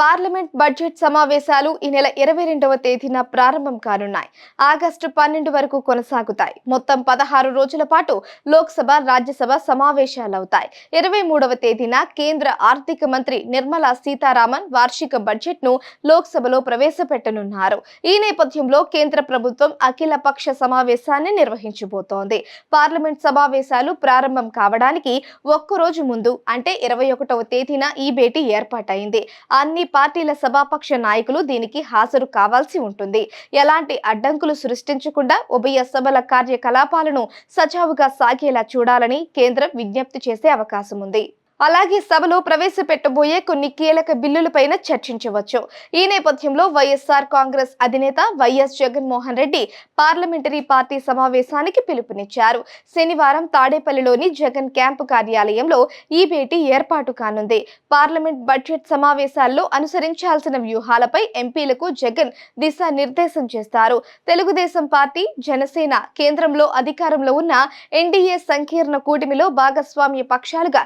Parliament budget సమావేశాలు ఈ నెల ఇరవై రెండవ తేదీన ప్రారంభం కానున్నాయి. ఆగస్టు పన్నెండు వరకు కొనసాగుతాయి. మొత్తం పదహారు రోజుల పాటు లోక్సభ రాజ్యసభ సమావేశాలవుతాయి. ఇరవై మూడవ తేదీన కేంద్ర ఆర్థిక మంత్రి నిర్మలా సీతారామన్ వార్షిక బడ్జెట్ను లోక్సభలో ప్రవేశపెట్టనున్నారు. ఈ నేపథ్యంలో కేంద్ర ప్రభుత్వం అఖిల పక్ష సమావేశాన్ని నిర్వహించబోతోంది. పార్లమెంట్ సమావేశాలు ప్రారంభం కావడానికి ఒక్కరోజు ముందు అంటే ఇరవై ఒకటవ తేదీన ఈ భేటీ ఏర్పాటైంది. అన్ని పార్టీల సభాపక్ష నాయకులు దీనికి హాజరు కావాల్సి ఉంటుంది. ఎలాంటి అడ్డంకులు సృష్టించకుండా ఉభయ సభల కార్యకలాపాలను సజావుగా సాగేలా చూడాలని కేంద్రం విజ్ఞప్తి చేసే అవకాశం ఉంది. అలాగే సభలో ప్రవేశపెట్టబోయే కొన్ని కీలక బిల్లులపైన చర్చించవచ్చు. ఈ నేపథ్యంలో వైఎస్ఆర్ కాంగ్రెస్ అధినేత వైఎస్ జగన్మోహన్ రెడ్డి పార్లమెంటరీ పార్టీ సమావేశానికి పిలుపునిచ్చారు. శనివారం తాడేపల్లిలోని జగన్ క్యాంపు కార్యాలయంలో ఈ భేటీ ఏర్పాటు కానుంది. పార్లమెంట్ బడ్జెట్ సమావేశాల్లో అనుసరించాల్సిన వ్యూహాలపై ఎంపీలకు జగన్ దిశానిర్దేశం చేస్తారు. తెలుగుదేశం పార్టీ జనసేన కేంద్రంలో అధికారంలో ఉన్న ఎన్డీఏ సంకీర్ణ కూటమిలో భాగస్వామ్య పక్షాలుగా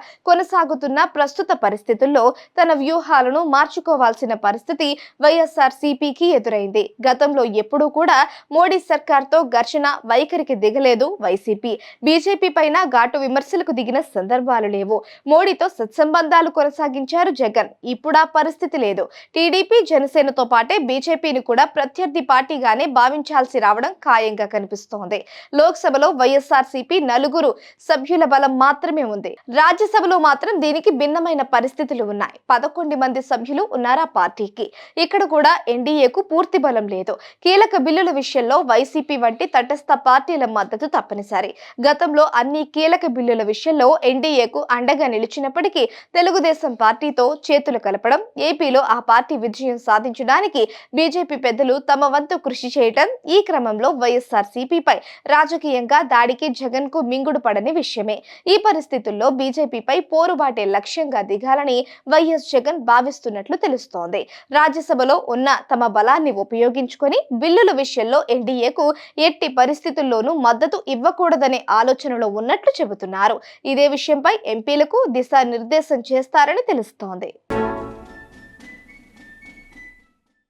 కొనసాగుతున్న ప్రస్తుత పరిస్థితుల్లో తన వ్యూహాలను మార్చుకోవాల్సిన పరిస్థితి వైఎస్ఆర్ సిపికి ఎదురైంది. గతంలో ఎప్పుడూ కూడా మోడీ సర్కార్తో ఘర్షణ వైఖరికి దిగలేదు వైసీపీ. బీజేపీ పైన ఘాటు విమర్శలకు దిగిన సందర్భాలు లేవు. మోడీతో సత్సంబంధాలు కొనసాగించారు జగన్. ఇప్పుడా పరిస్థితి లేదు. టీడీపీ జనసేనతో పాటే బీజేపీని కూడా ప్రత్యర్థి పార్టీగానే భావించాల్సి రావడం ఖాయంగా కనిపిస్తోంది. లోక్సభలో వైఎస్ఆర్ సిపి నలుగురు సభ్యుల బలం మాత్రమే ఉంది. రాజ్యసభలో మాత్రం దీనికి భిన్నమైన పరిస్థితులు ఉన్నాయి. పదకొండు మంది సభ్యులు ఉన్నారా పార్టీకి? ఇక్కడ కూడా ఎన్డీఏకు పూర్తి బలం లేదు. కీలక బిల్లుల విషయంలో వైసీపీ వంటి తటస్థ పార్టీల మద్దతు తప్పనిసరి. గతంలో అన్ని కీలక బిల్లుల విషయంలో ఎన్డీఏకు అండగా నిలిచినప్పటికీ తెలుగుదేశం పార్టీతో చేతులు కలపడం ఏపీలో ఆ పార్టీ విజయం సాధించడానికి బీజేపీ పెద్దలు తమ వంతు కృషి చేయటం ఈ క్రమంలో వైఎస్ఆర్ సిపిపై రాజకీయంగా దాడికి జగన్కు మింగుడు పడని విషయమే. ఈ పరిస్థితుల్లో బీజేపీపై పోరుబాటే లక్ష్యంగా దిగాలని వైఎస్ జగన్ భావిస్తున్నట్లు తెలుస్తోంది. రాజ్యసభలో ఉన్న తమ బలాన్ని ఉపయోగించుకొని బిల్లుల విషయంలో ఎన్డీఏకు ఎట్టి పరిస్థితుల్లోనూ మద్దతు ఇవ్వకూడదనే ఆలోచనలో ఉన్నట్లు చెబుతున్నారు. ఇదే విషయంపై ఎంపీలకు దిశానిర్దేశం చేస్తారని తెలుస్తోంది.